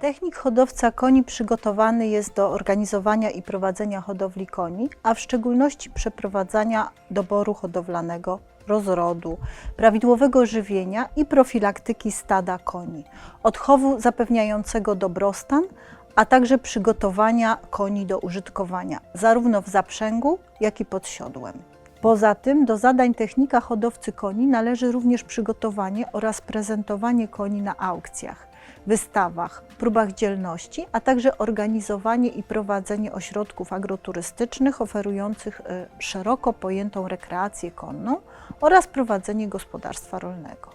Technik hodowca koni przygotowany jest do organizowania i prowadzenia hodowli koni, a w szczególności przeprowadzania doboru hodowlanego, rozrodu, prawidłowego żywienia i profilaktyki stada koni, odchowu zapewniającego dobrostan, a także przygotowania koni do użytkowania, zarówno w zaprzęgu, jak i pod siodłem. Poza tym do zadań technika hodowcy koni należy również przygotowanie oraz prezentowanie koni na aukcjach, wystawach, próbach dzielności, a także organizowanie i prowadzenie ośrodków agroturystycznych oferujących e, szeroko pojętą rekreację konną oraz prowadzenie gospodarstwa rolnego.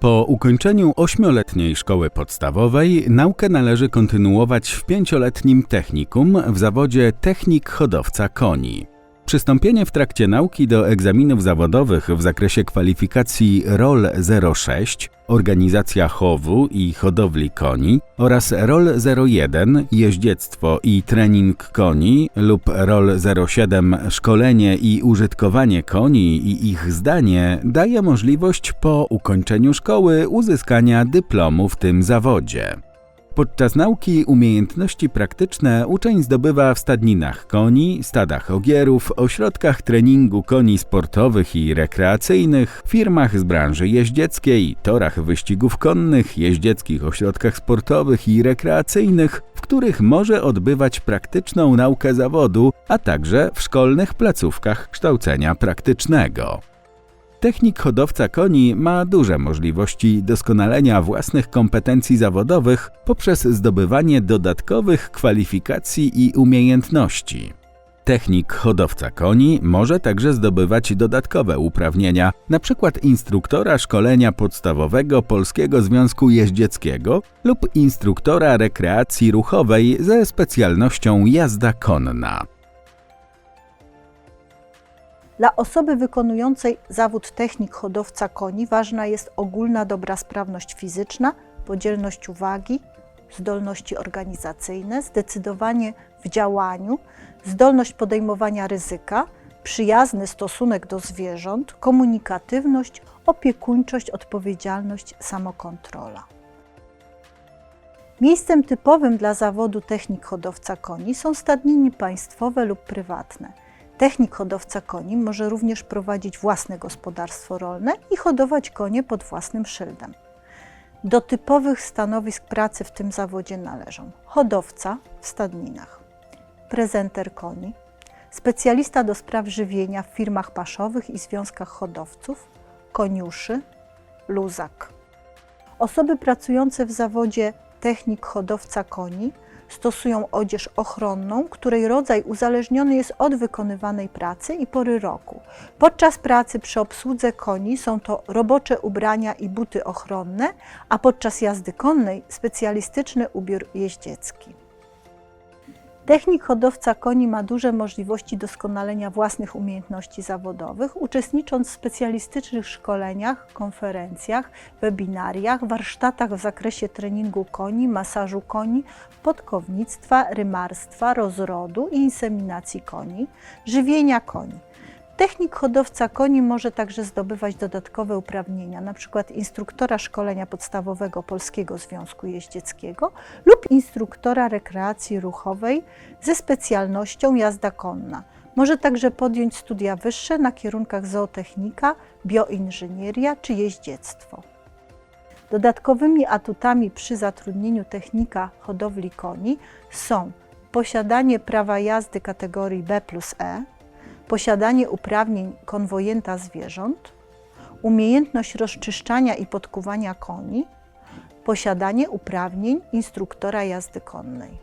Po ukończeniu ośmioletniej szkoły podstawowej naukę należy kontynuować w pięcioletnim technikum w zawodzie technik hodowca koni. Przystąpienie w trakcie nauki do egzaminów zawodowych w zakresie kwalifikacji ROL 06, organizacja chowu i hodowli koni oraz ROL 01, jeździectwo i trening koni lub ROL 07, szkolenie i użytkowanie koni i ich zdanie daje możliwość po ukończeniu szkoły uzyskania dyplomu w tym zawodzie. Podczas nauki umiejętności praktyczne uczeń zdobywa w stadninach koni, stadach ogierów, ośrodkach treningu koni sportowych i rekreacyjnych, firmach z branży jeździeckiej, torach wyścigów konnych, jeździeckich ośrodkach sportowych i rekreacyjnych, w których może odbywać praktyczną naukę zawodu, a także w szkolnych placówkach kształcenia praktycznego. Technik hodowca koni ma duże możliwości doskonalenia własnych kompetencji zawodowych poprzez zdobywanie dodatkowych kwalifikacji i umiejętności. Technik hodowca koni może także zdobywać dodatkowe uprawnienia, np. instruktora szkolenia podstawowego Polskiego Związku Jeździeckiego lub instruktora rekreacji ruchowej ze specjalnością jazda konna. Dla osoby wykonującej zawód technik hodowca koni ważna jest ogólna dobra sprawność fizyczna, podzielność uwagi, zdolności organizacyjne, zdecydowanie w działaniu, zdolność podejmowania ryzyka, przyjazny stosunek do zwierząt, komunikatywność, opiekuńczość, odpowiedzialność, samokontrola. Miejscem typowym dla zawodu technik hodowca koni są stadniny państwowe lub prywatne. Technik hodowca koni może również prowadzić własne gospodarstwo rolne i hodować konie pod własnym szyldem. Do typowych stanowisk pracy w tym zawodzie należą hodowca w stadninach, prezenter koni, specjalista do spraw żywienia w firmach paszowych i związkach hodowców, koniuszy, luzak. Osoby pracujące w zawodzie technik hodowca koni stosują odzież ochronną, której rodzaj uzależniony jest od wykonywanej pracy i pory roku. Podczas pracy przy obsłudze koni są to robocze ubrania i buty ochronne, a podczas jazdy konnej specjalistyczny ubiór jeździecki. Technik hodowca koni ma duże możliwości doskonalenia własnych umiejętności zawodowych, uczestnicząc w specjalistycznych szkoleniach, konferencjach, webinariach, warsztatach w zakresie treningu koni, masażu koni, podkownictwa, rymarstwa, rozrodu i inseminacji koni, żywienia koni. Technik hodowca koni może także zdobywać dodatkowe uprawnienia, np. instruktora szkolenia podstawowego Polskiego Związku Jeździeckiego lub instruktora rekreacji ruchowej ze specjalnością jazda konna. Może także podjąć studia wyższe na kierunkach zootechnika, bioinżynieria czy jeździectwo. Dodatkowymi atutami przy zatrudnieniu technika hodowli koni są posiadanie prawa jazdy kategorii B plus E, posiadanie uprawnień konwojenta zwierząt, umiejętność rozczyszczania i podkuwania koni, posiadanie uprawnień instruktora jazdy konnej.